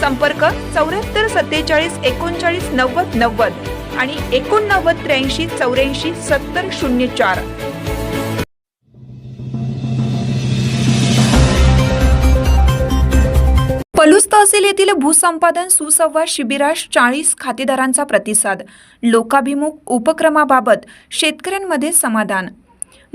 संपर्क चौऱ्याहत्तर सत्तेचाळीस एकोणचाळीस नव्वद नव्वद आणि एकोणनव्वद त्र्याऐंशी चौऱ्याऐंशी सत्तर शून्य चार. पलूस तहसील येथील भूसंपादन सुसंवाद शिबिरास चाळीस खातेदारांचा प्रतिसाद. लोकाभिमुख उपक्रमाबाबत शेतकऱ्यांमध्ये समाधान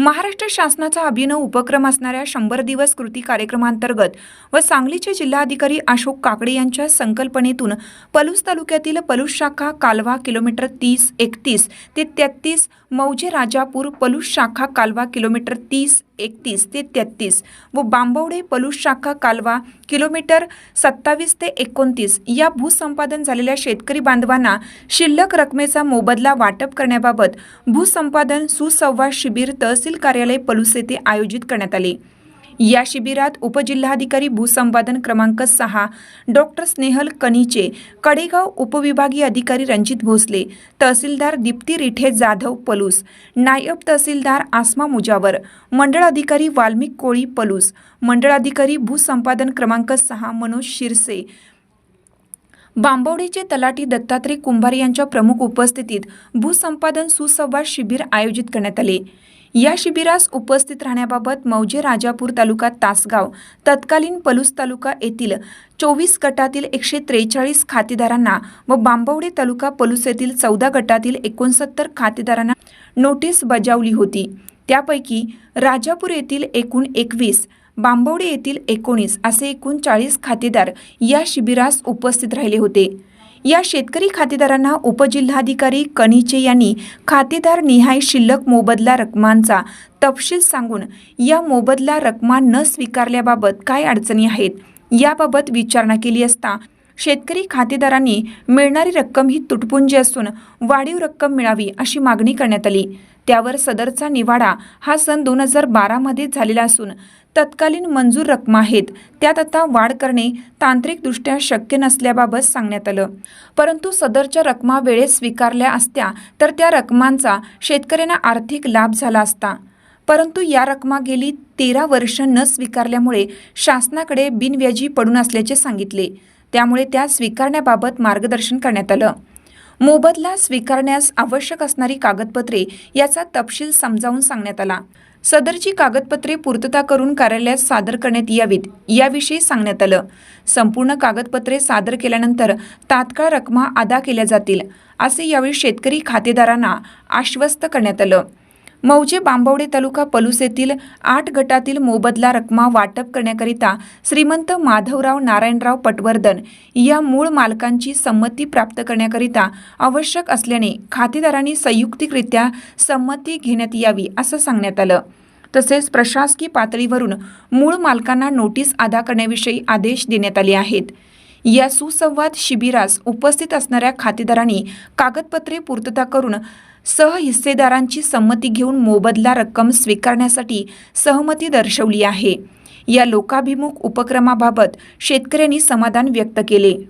महाराष्ट्र शासनाचा अभिनव उपक्रम असणाऱ्या शंभर दिवस कृती कार्यक्रमांतर्गत व सांगलीचे जिल्हाधिकारी अशोक काकडे यांच्या संकल्पनेतून पलूस तालुक्यातील पलूस शाखा कालवा किलोमीटर तीस एकतीस ते तेहत्तीस मौजे राजापूर पलूस शाखा कालवा किलोमीटर तीस एकतीस ते तेहत्तीस व बांबवडे पलूस शाखा कालवा किलोमीटर सत्तावीस ते एकोणतीस या भूसंपादन झालेल्या शेतकरी बांधवांना शिल्लक रकमेचा मोबदला वाटप करण्याबाबत भूसंपादन सुसंवाद शिबिर तहसील तहसील कार्यालय पलूस येथे आयोजित करण्यात आले. या शिबिरात उपजिल्हाधिकारी भूसंपादन क्रमांक सहा डॉक्टर स्नेहल कनीचे कडेगाव उपविभागीय अधिकारी रणजित भोसले तहसीलदार दीप्ती रिठे जाधव पलूस नायब तहसीलदार आसमा मुजावर मंडळ अधिकारी वाल्मिक कोळी पलूस मंडळ अधिकारी भूसंपादन क्रमांक सहा मनोज शिरसे. बांबवडीचे तलाठी दत्तात्रय कुंभार यांच्या प्रमुख उपस्थितीत भूसंपादन सुसंवाद शिबिर आयोजित करण्यात आले. या शिबिरास उपस्थित राहण्याबाबत मौजे राजापूर तालुका तासगाव तत्कालीन पलूस तालुका येथील चोवीस गटातील एकशे त्रेचाळीस खातेदारांना व बांबवडे तालुका पलूस येथील चौदा गटातील एकोणसत्तर खातेदारांना नोटीस बजावली होती. त्यापैकी राजापूर येथील एकूण एकवीस बांबवडे येथील एकोणीस असे एकूण चाळीस खातेदार या शिबिरास उपस्थित राहिले होते. या शेतकरी खातेदारांना उपजिल्हाधिकारी कनिचे यांनी खातेदार निहाय शिल्लक मोबदला रकमांचा तपशील सांगून या मोबदला रकमा न स्वीकारल्याबाबत काय अडचणी आहेत याबाबत विचारणा केली असता शेतकरी खातेदारांनी मिळणारी रक्कम ही तुटपुंजी असून वाढीव रक्कम मिळावी अशी मागणी करण्यात आली. त्यावर सदरचा निवाडा हा सन दोन हजार बारामध्ये झालेला असून तत्कालीन मंजूर रकमा आहेत. त्यात आता वाढ करणे तांत्रिकदृष्ट्या शक्य नसल्याबाबत सांगण्यात आलं. परंतु सदरच्या रकमा वेळेत स्वीकारल्या असत्या तर त्या रकमांचा शेतकऱ्यांना आर्थिक लाभ झाला असता. परंतु या रकमा गेली तेरा वर्ष न स्वीकारल्यामुळे शासनाकडे बिनव्याजी पडून असल्याचे सांगितले. त्यामुळे त्या स्वीकारण्याबाबत मार्गदर्शन करण्यात आलं. मोबदला स्वीकारण्यास आवश्यक असणारी कागदपत्रे याचा तपशील समजावून सांगण्यात आला. सदरची कागदपत्रे पूर्तता करून कार्यालयात सादर करण्यात यावीत याविषयी सांगण्यात आलं. संपूर्ण कागदपत्रे सादर केल्यानंतर तात्काळ रकमा अदा केल्या जातील असे यावेळी शेतकरी खातेदारांना आश्वस्त करण्यात आलं. मौजे बांबवडे तालुका पलूस येथील आठ गटातील मोबदला रकमा वाटप करण्याकरिता श्रीमंत माधवराव नारायणराव पटवर्धन या मूळ मालकांची संमती प्राप्त करण्याकरिता आवश्यक असल्याने खातेदारांनी संयुक्तिकरित्या संमती घेण्यात यावी असं सांगण्यात आलं. तसेच प्रशासकीय पातळीवरून मूळ मालकांना नोटीस अदा करण्याविषयी आदेश देण्यात आले आहेत. या सुसंवाद शिबिरास उपस्थित असणाऱ्या खातेदारांनी कागदपत्रे पूर्तता करून सहहिस्सेदारांची संमती घेऊन मोबदला रक्कम स्वीकारण्यासाठी सहमती दर्शवली आहे. या लोकाभिमुख उपक्रमाबाबत शेतकऱ्यांनी समाधान व्यक्त केले.